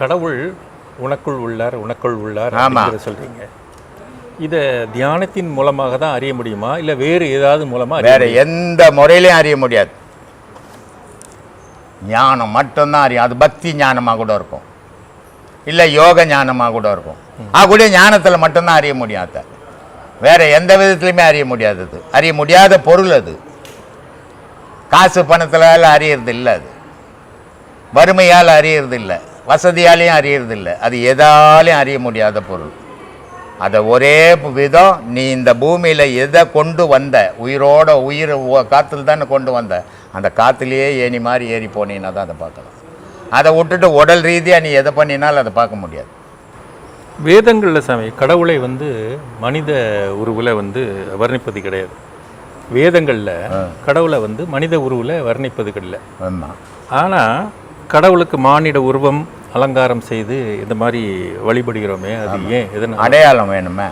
கடவுள் உனக்குள் உள்ளார் உனக்குள் உள்ளார். அப்படிங்கிறத சொல்றீங்க. இதை தியானத்தின் மூலமாக தான் அறிய முடியுமா? இல்லை வேறு ஏதாவது மூலமா அறிய வேற எந்த முறையிலையும் அறிய முடியாது. ஞானம் மட்டும்தான் அறியும். அது பக்தி ஞானமாக கூட இருக்கும். இல்லை யோக ஞானமாக கூட இருக்கும். அது கூட ஞானத்தில் மட்டும்தான் அறிய முடியும் அதை வேற எந்த விதத்துலையுமே அறிய முடியாதது அறிய முடியாத பொருள் அது. காசு பணத்தில் அறியறது இல்லை அது. வறுமையால் அறியறது இல்லை வசதியாலையும் அறியறது இல்லை அது எதாலையும் அறிய முடியாத பொருள். அதை ஒரே விதம் நீ இந்த பூமியில் எதை கொண்டு வந்த உயிரோட உயிர் காற்றுல தானே கொண்டு வந்த அந்த காற்றுலேயே ஏணி மாதிரி ஏறி போனீங்கன்னா தான் அதை பார்க்கலாம். அதை விட்டுட்டு உடல் ரீதியாக நீ எதை பண்ணினாலும் அதை பார்க்க முடியாது. வேதங்களில் சாமி கடவுளை வந்து மனித உருவில் வந்து வர்ணிப்பது கிடையாது. வேதங்களில் கடவுளை வந்து மனித உருவில் வர்ணிப்பது கிடையாது. ஆமாம் ஆனால் கடவுளுக்கு மானிட உருவம் அலங்காரம் செய்து இந்த மாதிரி வழிபடுகிறோமே அது ஏன்? எதனால்? அடையாளம் வேணுமே.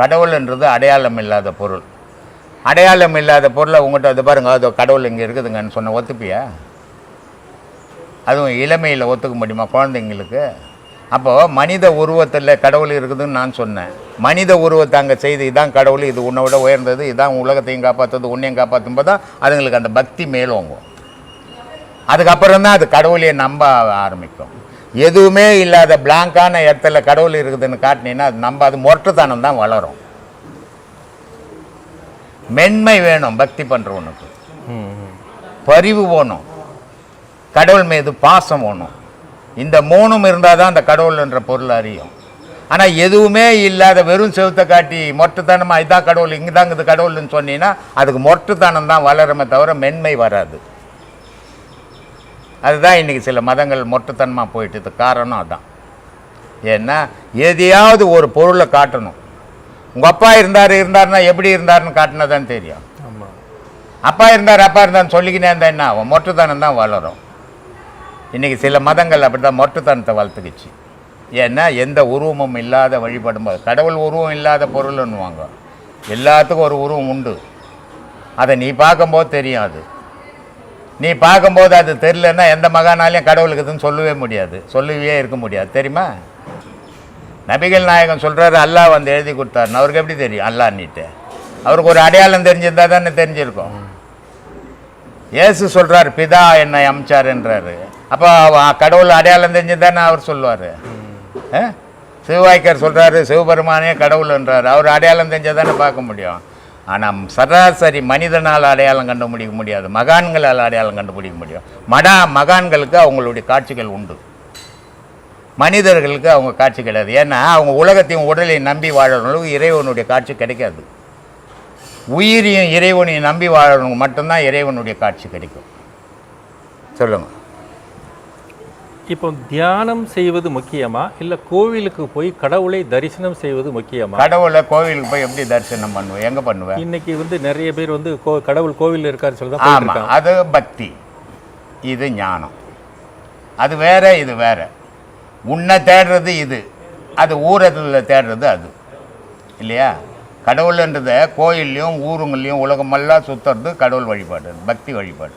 கடவுள்ன்றது அடையாளம் இல்லாத பொருள். அடையாளம் இல்லாத பொருளை உங்கள்கிட்ட அது பாருங்க அது கடவுள் இங்கே இருக்குதுங்கன்னு சொன்ன ஒத்துப்பியா? அதுவும் இளமையில் ஒத்துக்க முடியுமா குழந்தைங்களுக்கு? அப்போது மனித உருவத்தில் கடவுள் இருக்குதுன்னு நான் சொன்னேன். மனித உருவத்தை அங்கே செய்து இதான் கடவுள் இது உன்னை விட உயர்ந்தது இதான் உலகத்தையும் காப்பாற்றுறது உன்னையும் காப்பாற்றும் போது தான் அதுங்களுக்கு அந்த பக்தி மேலோங்கும். அதுக்கப்புறம் தான் அது கடவுளையே நம்ப ஆரம்பிக்கும். எதுவுமே இல்லாத பிளாங்கான இடத்துல கடவுள் இருக்குதுன்னு காட்டினீங்கன்னா அது நம்ப அது மொரட்டுத்தனம் தான் வளரும். மென்மை வேணும் பக்தி பண்ணுறவனுக்கு பரிவு போகணும் கடவுள் மீது பாசம் போகணும் இந்த மூணும் இருந்தால் தான் அந்த கடவுள்ன்ற பொருள் அறியும். ஆனால் எதுவுமே இல்லாத வெறும் செவத்தை காட்டி மொட்டைத்தனமாக இதான் கடவுள் இங்கே தான் இது கடவுள்னு சொன்னீங்கன்னா அதுக்கு மொட்டுத்தனம் தான் வளருமே தவிர மென்மை வராது. அதுதான் இன்றைக்கி சில மதங்கள் மொட்டுத்தனமாக போயிட்டு காரணம் அதான். ஏன்னா எதையாவது ஒரு பொருளை காட்டணும். உங்கள் அப்பா இருந்தார் இருந்தாருன்னா எப்படி இருந்தாருன்னு காட்டினா தான் தெரியும் அப்பா இருந்தார் அப்பா இருந்தார்னு சொல்லிக்கினே இருந்தால் என்ன ஆகும்? மொட்டுத்தனம் தான் வளரும். இன்றைக்கி சில மதங்கள் அப்படி தான் மொட்டுத்தனத்தை வளர்த்துக்குச்சு. ஏன்னா எந்த உருவமும் இல்லாத வழிபடும் போது கடவுள் உருவம் இல்லாத பொருள்னுவாங்க. எல்லாத்துக்கும் ஒரு உருவம் உண்டு. அதை நீ பார்க்கும்போது தெரியும் அது நீ பார்க்கும்போது அது தெரிலன்னா எந்த மகானாலையும் கடவுளுக்கு இதுன்னு சொல்லவே முடியாது. சொல்லவே இருக்க முடியாது. தெரியுமா? நபிகள் நாயகம் சொல்கிறாரு அல்லாஹ் வந்து எழுதி கொடுத்தாருன்னு. அவருக்கு எப்படி தெரியும்? அல்லான்னிட்டு அவருக்கு ஒரு அடையாளம் தெரிஞ்சிருந்தா தானே தெரிஞ்சிருக்கும். இயேசு சொல்கிறார் பிதா என்னை அமிச்சாருன்றாரு. அப்போ கடவுள் அடையாளம் தெரிஞ்சுதானே அவர் சொல்லுவார். சிவவாய்க்கர் சொல்கிறாரு சிவபெருமானே கடவுள்ன்றாரு. அவர் அடையாளம் தெரிஞ்சால் தானே பார்க்க முடியும். ஆனால் சராசரி மனிதனால் அடையாளம் கண்டுபிடிக்க முடியாது. மகான்களால் அடையாளம் கண்டுபிடிக்க முடியும் மடா மகான்களுக்கு அவங்களுடைய காட்சிகள் உண்டு. மனிதர்களுக்கு அவங்க காட்சி கிடையாது. ஏன்னா அவங்க உலகத்தையும் உடலையும் நம்பி வாழறவங்களுக்கு இறைவனுடைய காட்சி கிடைக்காது. உயிரையும் இறைவனையும் நம்பி வாழறவங்க மட்டும்தான் இறைவனுடைய காட்சி கிடைக்கும். சொல்லுங்கள் இப்போ தியானம் செய்வது முக்கியமா? இல்லை கோவிலுக்கு போய் கடவுளை தரிசனம் செய்வது முக்கியமா? கடவுளை கோவிலுக்கு போய் எப்படி தரிசனம் பண்ணுவேன்? எங்க பண்ணுவேன்? இன்னைக்கு வந்து நிறைய பேர் வந்து கோ கடவுள் கோவில் இருக்காருன்னு சொல்லி தான் போயிட்டு ஆமா இருக்காங்க அது பக்தி. இது ஞானம். அது வேற இது வேற. உன்னை தேடுறது இது. அது ஊரத்தில் தேடுறது அது. இல்லையா? கடவுள்ன்றத கோயில்லையும் ஊருங்கள்லையும் உலகமெல்லாம் சுற்றுறது கடவுள் வழிபாடு பக்தி வழிபாடு.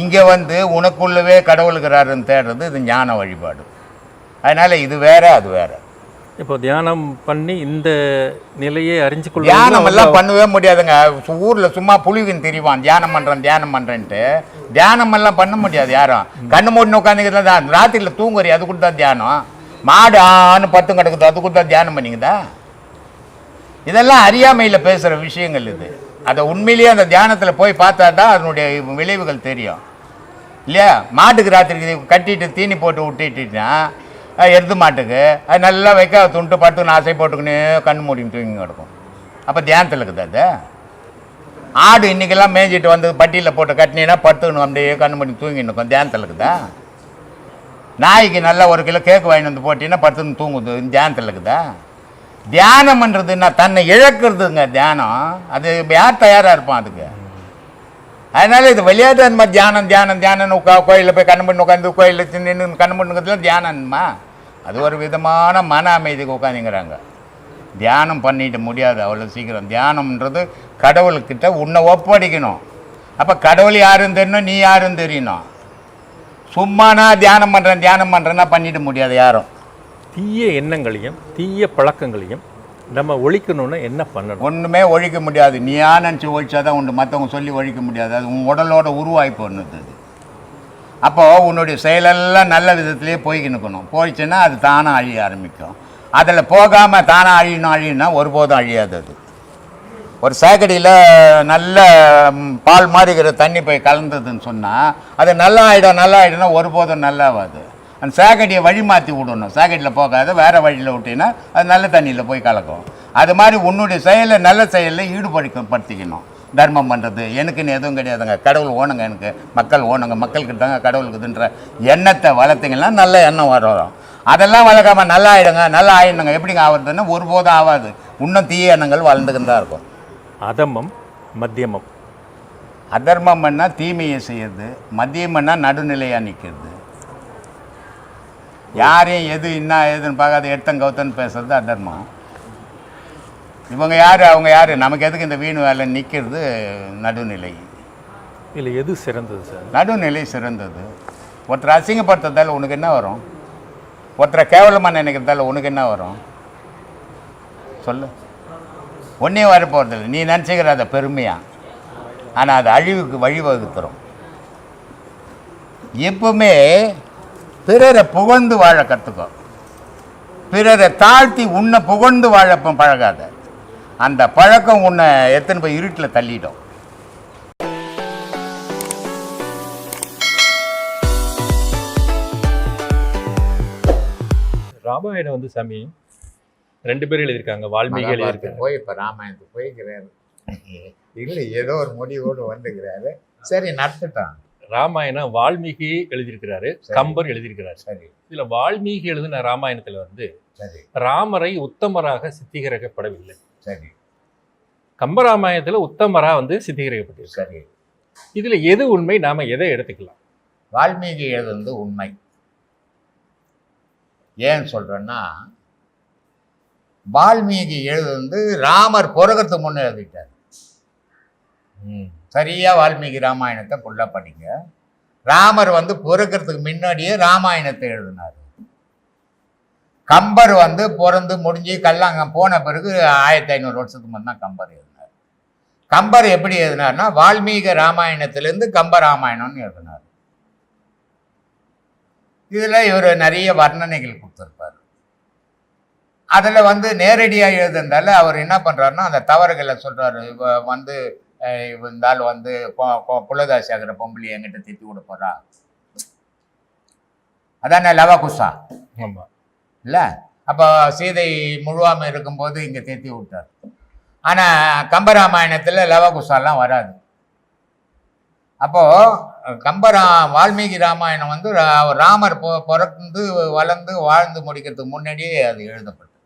இங்கே வந்து உனக்குள்ளவே கடவுளுக்கிறாருன்னு தேடுறது இது ஞான வழிபாடு. அதனால் இது வேற அது வேற. இப்போ தியானம் பண்ணி இந்த நிலையை அறிஞ்சு தியானம் எல்லாம் பண்ணவே முடியாதுங்க. ஊர்ல சும்மா புலிவின் திரிவான் தியானம் பண்றேன் தியானம் பண்றேன்ட்டு. தியானம் எல்லாம் பண்ண முடியாது யாரும். கண்ணு மூடி உட்காந்துக்கிட்டு தான் ராத்திரில தூங்குறி அது கூட தான் தியானம். மாடு ஆன்னு பத்து கிடக்குது அது கூட தான் தியானம் பண்ணிக்குதா? இதெல்லாம் அறியாமையில பேசுற விஷயங்கள் இது. அதை உண்மையிலேயே அந்த தியானத்தில் போய் பார்த்தா தான் அதனுடைய விளைவுகள் தெரியும். இல்லையா? மாட்டுக்கு ராத்திரிக்கு கட்டிட்டு தீனி போட்டு விட்டுட்டுனா எருது மாட்டுக்கு அது நல்லா வைக்க துண்டு பட்டு ஆசை போட்டுக்கின்னு கண் மூடின்னு தூங்கி கிடக்கும். அப்போ தியானத்தில் இருக்குது அது? ஆடு இன்றைக்கெல்லாம் மேய்ஞ்சிட்டு வந்து பட்டியில் போட்டு கட்டினீங்கன்னா படுத்துக்கணும் அப்படியே கண் மூடி தூங்கின்னு இருக்கும் தியானத்தில் இருக்குதா? நாய்க்கு நல்லா ஒரு கிலோ கேக்கு வாங்கிட்டு வந்து போட்டீங்கன்னா படுத்துன்னு தூங்குது. தியானத்தில் இருக்குதா? தியானம்ன்றதுன்னா தன்னை இழக்கிறதுங்க தியானம். அது யார் தயாராக இருப்பான் அதுக்கு? அதனால இது விளையாட்டு அந்த மாதிரி தியானம் தியானம் தியானம் உட்கா கோயிலில் போய் கண்ணு பண்ணி உட்காந்து கோயிலில் நின்று கண்ணு பண்ணுங்கிறதுலாம் தியானம்மா. அது ஒரு விதமான மன அமைதிக்கு உட்காந்துங்கிறாங்க தியானம் பண்ணிட்டு முடியாது அவ்வளோ சீக்கிரம். தியானம்ன்றது கடவுள்கிட்ட உன்னை ஒப்படைக்கணும். அப்போ கடவுள் யாருன்னு தெரியணும் நீ யாருன்னு தெரியணும். சும்மானா தியானம் பண்ணுறேன் தியானம் பண்ணுறேன்னா பண்ணிட முடியாது யாரும். தீய எண்ணங்களையும் தீய பழக்கங்களையும் நம்ம ஒழிக்கணும்னா என்ன பண்ணணும்? ஒன்றுமே ஒழிக்க முடியாது. நீயா நினச்சி ஒழிச்சாதான் உண்டு. மற்றவங்க சொல்லி ஒழிக்க முடியாது. அது உன் உடலோட உருவாகி போனது அது. அப்போது உன்னுடைய செயலெல்லாம் நல்ல விதத்திலே போய்க்கினுக்கணும் போயிடுச்சுன்னா அது தானாக அழிய ஆரம்பிக்கும். அதில் போகாமல் தானாக அழியணும் அழியினா ஒருபோதும் அழியாது அது. ஒரு சேக்கடியில் நல்ல பால் மாதிரி இருக்கிற தண்ணி போய் கலந்ததுன்னு சொன்னால் அது நல்லா ஆகிடும் நல்லா ஆகிடும்னா ஒருபோதும் நல்லாவாது. அந்த சேக்கடியை வழி மாற்றி விடணும். சேக்கடியில் போகாத வேறு வழியில் விட்டீங்கன்னா அது நல்ல தண்ணியில் போய் கலக்கும். அது மாதிரி உன்னுடைய செயலை நல்ல செயலில் ஈடுபடுத்தப்படுத்திக்கணும். தர்மம் பண்ணுறது எனக்குன்னு எதுவும் கிடையாதுங்க. கடவுள் ஓணுங்க எனக்கு. மக்கள் ஓணுங்க. மக்களுக்கு தாங்க கடவுளுக்குதுன்ற எண்ணத்தை வளர்த்தீங்கன்னா நல்ல எண்ணம் வரும். அதெல்லாம் வளர்க்காம நல்லா ஆயிடுங்க நல்லா ஆயிடுங்க. எப்படிங்க ஆகுறதுன்னா ஒருபோதும் ஆகாது இன்னும் தீய எண்ணங்கள் வளர்ந்துக்கிட்டு தான் இருக்கும். அதமம் மத்தியமம். அதர்மம் பண்ணால் தீமையை செய்யறது பண்ணால் நடுநிலையாக நிற்கிறது யாரையும் எது என்ன ஏதுன்னு பார்க்காத எடுத்தன் கவுத்தன்னு பேசுறது அதர்மம் இவங்க யார் அவங்க யார்? நமக்கு எதுக்கு இந்த வீண் வேலை நிற்கிறது நடுநிலை. இதில் எது சிறந்தது சார்? நடுநிலை சிறந்தது. ஒருத்தரை அசிங்கப்படுத்துறதால உனக்கு என்ன வரும்? ஒருத்தரை கேவலமாக நினைக்கிறதால உனக்கு என்ன வரும்? சொல்லு. ஒன்றே வர போகிறதில்ல நீ நினச்சிக்கிற அதை பெருமையா? ஆனால் அது அழிவுக்கு வழிவகுத்துரும் எப்பவுமே பிறரை புகழ்ந்து வாழ கற்றுக்கோ பிறரை தாழ்த்தி உன்னை புகழ்ந்து வாழ பழகாத. அந்த பழக்கம் உன்னை எத்தனை போய் இருட்டில் தள்ளிடும். ராமாயணம் வந்து சாமி ரெண்டு பேரும் எழுதியிருக்காங்க வால்மீகி எழுதியிருக்காங்க. போய் இப்போ ராமாயணத்துக்கு போய்க்கிறாரு. இல்லை ஏதோ ஒரு முடிவோடு வந்துக்கிறாரு. சரி நடத்துட்டான் ராமாயணம் வால்மீகி எழுதியிருக்கிறாரு. கம்பர் எழுதியிருக்கிறாரு. சரி. இதுல வால்மீகி எழுதின ராமாயணத்துல வந்து சரி. ராமரை உத்தமராக சித்தீகரிக்கப்படவில்லை. சரி. கம்பராமாயணத்துல உத்தமரா வந்து சித்தீகரிக்கப்பட்டிருக்கு. சரி. இதுல எது உண்மை? நாம எதை எடுத்துக்கலாம்? வால்மீகி எழுதுனது உண்மை? ஏன் சொல்கிறேன்னா வால்மீகி எழுதுனது ராமர் பிறகுறதுக்கு முன்னே எழுதிட்டார். சரியாக வால்மீகி ராமாயணத்தை ஃபுல்லாக படிங்க. ராமர் வந்து பிறக்கிறதுக்கு முன்னாடியே ராமாயணத்தை எழுதினார். கம்பர் வந்து பிறந்து முடிஞ்சு கல்லாங்க போன பிறகு ஆயிரத்தி ஐநூறு வருஷத்துக்கு முன்ன தான் கம்பர் எழுதினார். கம்பர் எப்படி எழுதினார்னா வால்மீகி ராமாயணத்திலேருந்து கம்ப ராமாயணம்னு எழுதினார். இதில் இவர் நிறைய வர்ணனைகள் கொடுத்துருப்பார். அதில் வந்து நேரடியாக எழுதுனால அவர் என்ன பண்ணுறாருன்னா அந்த தவறுகளை சொல்கிறாரு வந்து ஆள் வந்து கொ- கொ- புலதாசி ஆகிற பொம்பளை என்கிட்ட திட்டி விட போகிறா அதானே லவகுசா? ஆமா. இல்லை? அப்போ சீதை முழுவாமல் இருக்கும்போது இங்கே தேத்தி விட்டார். ஆனால் கம்பராமாயணத்தில் லவகுசாலாம் வராது. அப்போது கம்பரா வால்மீகி ராமாயணம் வந்து ராமர் பிறந்து வளர்ந்து வாழ்ந்து முடிக்கிறதுக்கு முன்னாடியே அது எழுதப்பட்டது.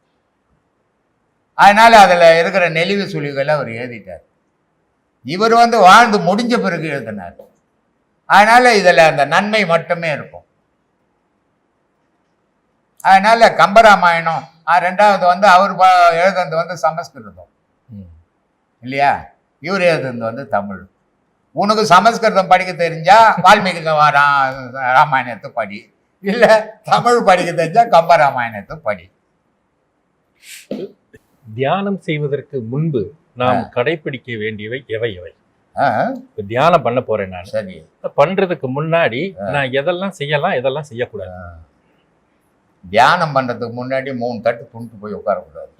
அதனால் அதில் இருக்கிற நெளிவு சுழிவுகளை அவர் எழுதிட்டார். இவர் வந்து வாழ்ந்து முடிஞ்ச பிறகு எழுதினார். அதனால் இதில் அந்த நன்மை மட்டுமே இருக்கும். அதனால கம்பராமாயணம் ரெண்டாவது வந்து அவர் எழுதுனது வந்து சமஸ்கிருதம். இல்லையா? இவர் எழுதுனது வந்து தமிழ். உனக்கு சமஸ்கிருதம் படிக்க தெரிஞ்சா வால்மீகி ராமாயணத்தை படி. இல்லை தமிழ் படிக்க தெரிஞ்சா கம்பராமாயணத்தை படி. தியானம் செய்வதற்கு முன்பு நாம் கடைபிடிக்க வேண்டியவை எவை எவை? ஆ, இப்ப தியானம் பண்ண போறேன் நான். சரி. பண்றதுக்கு முன்னாடி நான் எதெல்லாம் செய்யலாம் எதெல்லாம் செய்யக்கூடாது? தியானம் பண்றதுக்கு முன்னாடி மூணு தட்டு துண்டு போய் உட்காரக்கூடாது.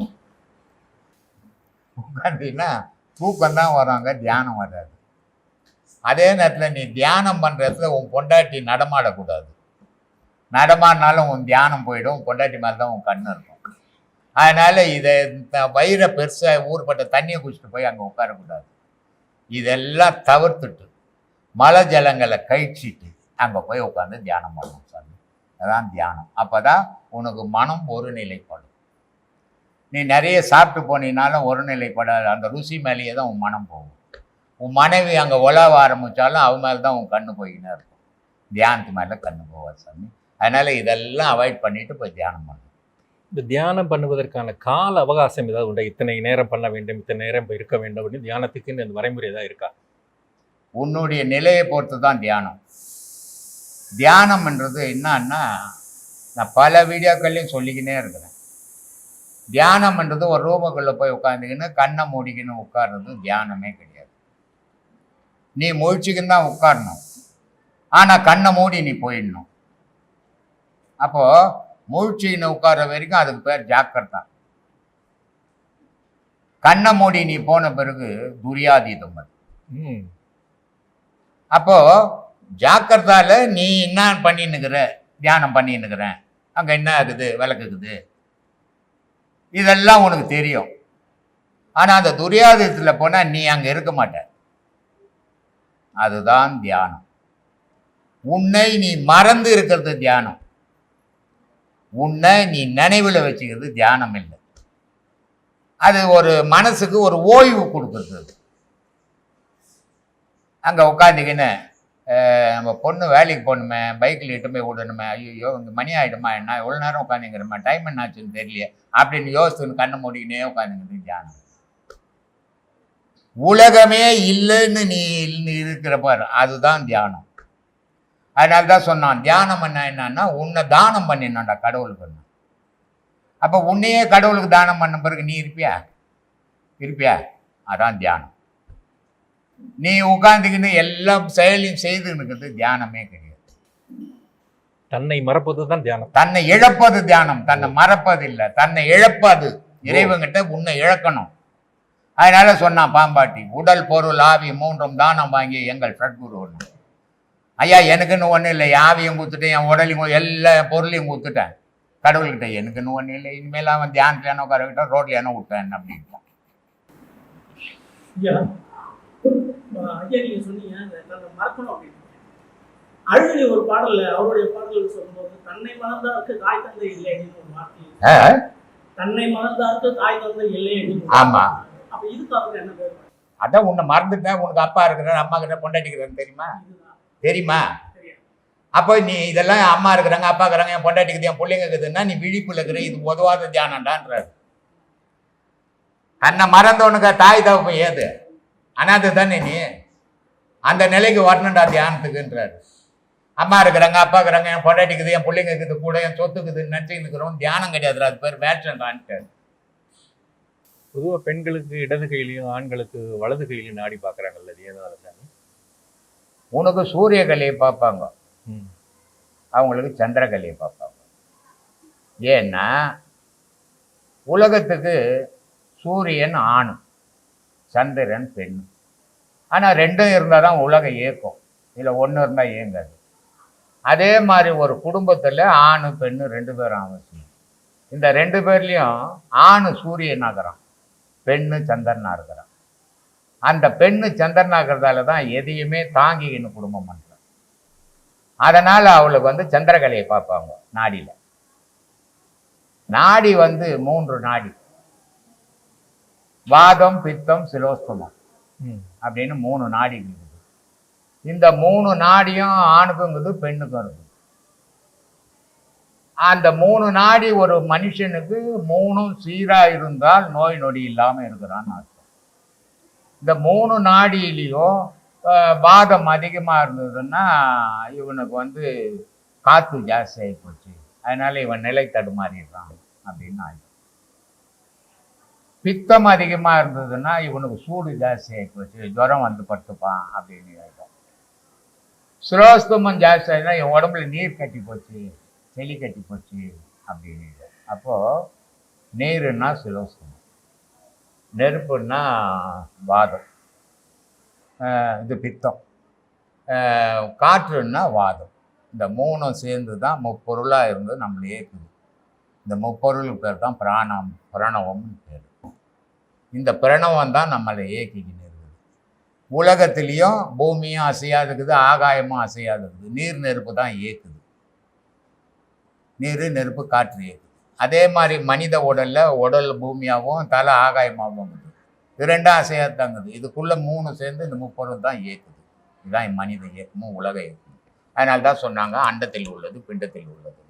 உட்காந்தீங்கன்னா தூக்கம் தான் வராங்க தியானம் வராது. அதே நேரத்தில் நீ தியானம் பண்ற இடத்துல உன் பொண்டாட்டி நடமாடக்கூடாது. நடமாடினாலும் உன் தியானம் போயிடும் உன் பொண்டாட்டி மேலே தான் உன் கண்ணு இருக்கும். அதனால் இதை வயிறை பெருசாக ஊர்பட்ட தண்ணியை குடிச்சிட்டு போய் அங்கே உட்காரக்கூடாது. இதெல்லாம் தவிர்த்துட்டு மலை ஜலங்களை கழிச்சிட்டு அங்கே போய் உட்காந்து தியானம் பண்ணணும் சாமி. அதான் தியானம். அப்போ தான் உனக்கு மனம் ஒருநிலைப்படும். நீ நிறைய சாப்பிட்டு போனீனாலும் ஒருநிலைப்படாது. அந்த ருசி மேலேயே தான் உன் மனம் போகும். உன் மனைவி அங்கே உலாவ ஆரம்பித்தாலும் அவன் மேலே தான் உன் கண்ணு போய்கினே இருக்கும். தியானத்து மேலே கண்ணு போவார் சாமி. அதனால் இதெல்லாம் அவாய்ட் பண்ணிவிட்டு போய் தியானம் பண்ணணும். இந்த தியானம் பண்ணுவதற்கான கால அவகாசம் ஏதாவது உண்டா? இத்தனை நேரம் பண்ண வேண்டும் இத்தனை நேரம் இருக்க வேண்டும் அப்படின்னு தியானத்துக்குன்னு அந்த வரைமுறை ஏதாவது இருக்கா? உன்னுடைய நிலையை பொறுத்து தான் தியானம் தியானம்ன்றது என்னன்னா நான் பல வீடியோக்கள்லையும் சொல்லிக்கினே இருக்கிறேன். தியானம்ன்றது ஒரு ரூமுக்குள்ளே போய் உட்காந்துக்கின்னு கண்ணை மூடிக்கின்னு உட்கார்றது தியானமே கிடையாது. நீ முழிச்சுக்கின்னு தான் உட்காரணும். ஆனால் கண்ணை மூடி நீ போயிடணும். அப்போது முழிச்சுக்கின்னு உட்கார்ற வரைக்கும் அதுக்கு பேர் ஜாக்கிரதா. கண்ணை மூடி நீ போன பிறகு துரியாதீதம் அது அப்போ ஜாக்கிரதால நீ என்ன பண்ணின்னுக்கிற? தியானம் பண்ணின்னுக்கிறேன் அங்கே என்ன ஆகுது விளக்குக்குது. இதெல்லாம் உனக்கு தெரியும். ஆனால் அந்த துரியாதத்தில் போனால் நீ அங்கே இருக்க மாட்ட. அதுதான் தியானம். உன்னை நீ மறந்து இருக்கிறது தியானம். உன்னை நீ நினைவில் வச்சுக்கிறது தியானம் இல்லை அது ஒரு மனசுக்கு ஒரு ஓய்வு கொடுக்குறது. அது. அங்கே உட்காந்துக்கின்னு நம்ம பொண்ணு வேலைக்கு போகணுமே பைக்கில் இட்டு போய் விடணுமே ஐயோ இங்கே மணி ஆகிடுமா என்ன எவ்வளோ நேரம் உட்காந்துங்கிறமா டைம் என்ன ஆச்சுன்னு தெரியலையே அப்படின்னு யோசிச்சுன்னு கண்ணை மூடிக்கினே உட்காந்துங்கிறது தியானம். உலகமே இல்லைன்னு நீ நீ இருக்கிற பாரு அதுதான் தியானம். அதனால தான் சொன்னான் தியானம் என்ன என்னன்னா உன்னை தானம் பண்ணினான்டா கடவுளுக்கு அப்போ உன்னையே கடவுளுக்கு தானம் பண்ண பிறகு நீ இருப்பியா? இருப்பியா? அதான் தியானம். நீ உட்காந்துக்கின்னு எல்லாம் செயலையும் செய்து இருக்கிறது தியானமே கிடையாது. தன்னை மறப்பது தான் தியானம். தன்னை இழப்பது தியானம் தன்னை மறப்பது இல்லை தன்னை இழப்பது. இறைவங்கிட்ட உன்னை இழக்கணும். அதனால சொன்னான் பாம்பாட்டி உடல் பொருள் ஆவி மூன்றும் தானம் வாங்கி எங்கள் சட்குரு ஒன்று ஐயா எனக்குன்னு ஒன்றும் இல்லை. ஆவியும் கொடுத்துட்டேன். என் உடலையும் எல்லா பொருளையும் கொடுத்துட்டேன். கடவுள்கிட்ட எனக்குன்னு ஒன்றும் இல்லை. இனிமேல் அவன் தியானத்தில் என்ன உட்கார விட்டான் ரோட்ல என்ன விட்டான் அப்படின்ட்டான். அழுகலி ஒரு பாடல்ல அவருடைய பாடல் சொல்லும்போது தன்னை மறந்தாருக்கு தாய் தந்தை இல்லை அப்படின்னு ஒரு வார்த்தை? தன்னை மறந்தாருக்கு தாய் தந்தை இல்லை அப்படின்னு ஆமா. அப்ப இதுக்கு அவங்க என்ன பேர்? அதான் உன்னை மறந்துட்டேன். உனக்கு அப்பா இருக்கிறார் அம்மா கிட்ட பொண்டாட்டிக்கிறான்னு தெரியுமா? தெரியுமா? அப்போ நீ இதெல்லாம் அம்மா இருக்கிறாங்க அப்பா இருக்கிறாங்க என் பொண்டாட்டிக்குது என் பிள்ளைங்க இருக்குதுன்னா நீ விழிப்புல இருக்கிற இது உதவாத தியானம்டான்றாரு தன்னை மறந்தவனுக்கு தாய் தகப்பு ஏது? அனாதை தானே நீ. அந்த நிலைக்கு வரணும்டா தியானத்துக்குன்றாரு. அம்மா இருக்கிறாங்க அப்பா இருக்கிறாங்க என் பொண்டாட்டிக்குது என் பிள்ளைங்க இருக்குது கூட என் சொத்துக்குது நினச்சின்னு இருக்கிறவன் தியானம் கிடையாதுடா அது பேர் வேஷன்டான்ட்டு பொதுவாக பெண்களுக்கு இடது கையிலையும் ஆண்களுக்கு வலது கையிலையும் நாடி பார்க்குறாங்கல்ல அது ஏதாவது உனக்கு சூரிய கலையை பார்ப்பாங்க. அவங்களுக்கு சந்திரகலையை பார்ப்பாங்க. ஏன்னா உலகத்துக்கு சூரியன் ஆண் சந்திரன் பெண் ஆனால் ரெண்டும் இருந்தால் தான் உலகம் இயக்கும். இல்லை ஒன்று இருந்தால் இயங்காது. அதே மாதிரி ஒரு குடும்பத்தில் ஆண் பெண்ணு ரெண்டு பேரும் அவசியம். இந்த ரெண்டு பேர்லேயும் ஆண் சூரியனாகிறான். பெண்ணு சந்திரனா இருக்கிறான். அந்த பெண்ணு சந்திரனாகிறதால தான் எதையுமே தாங்கிக்கின்னு குடும்பம் பண்ணுறான் அதனால் அவளுக்கு வந்து சந்திரகலையை பார்ப்பாங்க நாடியில். நாடி வந்து மூன்று நாடி. வாதம் பித்தம் சிலோஸ்தமம் அப்படின்னு மூணு நாடிகள் இருக்குது. இந்த மூணு நாடியும் ஆணுக்கும் இருக்குது பெண்ணுக்கும் இருக்குது. அந்த மூணு நாடி ஒரு மனுஷனுக்கு மூணும் சீரா இருந்தால் நோய் நொடி இல்லாம இருக்கிறான்னு அர்த்தம். இந்த மூணு நாடியிலையும் பாதம் வாதம் அதிகமா இருந்ததுன்னா இவனுக்கு வந்து காற்று ஜாஸ்தி ஆகி போச்சு. அதனால இவன் நிலை தடுமாறிடுறான் அப்படின்னு ஆயிடும் பித்தம் அதிகமா இருந்ததுன்னா இவனுக்கு சூடு ஜாஸ்தி ஆகி போச்சு. ஜுரம் வந்து படுத்துப்பான் அப்படின்னு ஆயிடும் சுரோஸ்தமம் ஜாஸ்தி ஆகினா என் உடம்புல நீர் கட்டி போச்சு செளி கட்டி போச்சு அப்படின்னு அப்போ நீருன்னா சுரோஸ்தமம். நெருப்புன்னா வாதம். இது பித்தம். காற்றுன்னா வாதம். இந்த மூணும் சேர்ந்து தான் முப்பொருளாக இருந்து நம்மளை ஏற்குது இந்த முப்பொருளுக்கு பேர் தான் பிராணம் பிரணவம்னு பேர். இந்த பிரணவம் தான் நம்மளை இயக்கிக்கின்னு இருக்குது. உலகத்திலையும் பூமியும் அசையாது இருக்குது ஆகாயமும் அசையாது இருக்குது நீர் நெருப்பு தான் இயக்குது. நீர் நெருப்பு காற்று இயக்குது. அதே மாதிரி மனித உடலில் உடல் பூமியாகவும் தலை ஆகாயமாகவும் இருக்குது. இது ரெண்டும் அசையாது தங்குது இதுக்குள்ளே மூணு சேர்ந்து இந்த முப்பொருள் தான் இயக்குது. இதுதான் மனித இயக்கமும் உலக இயக்கம் அதனால தான் சொன்னாங்க அண்டத்தில் உள்ளது பிண்டத்தில் உள்ளது.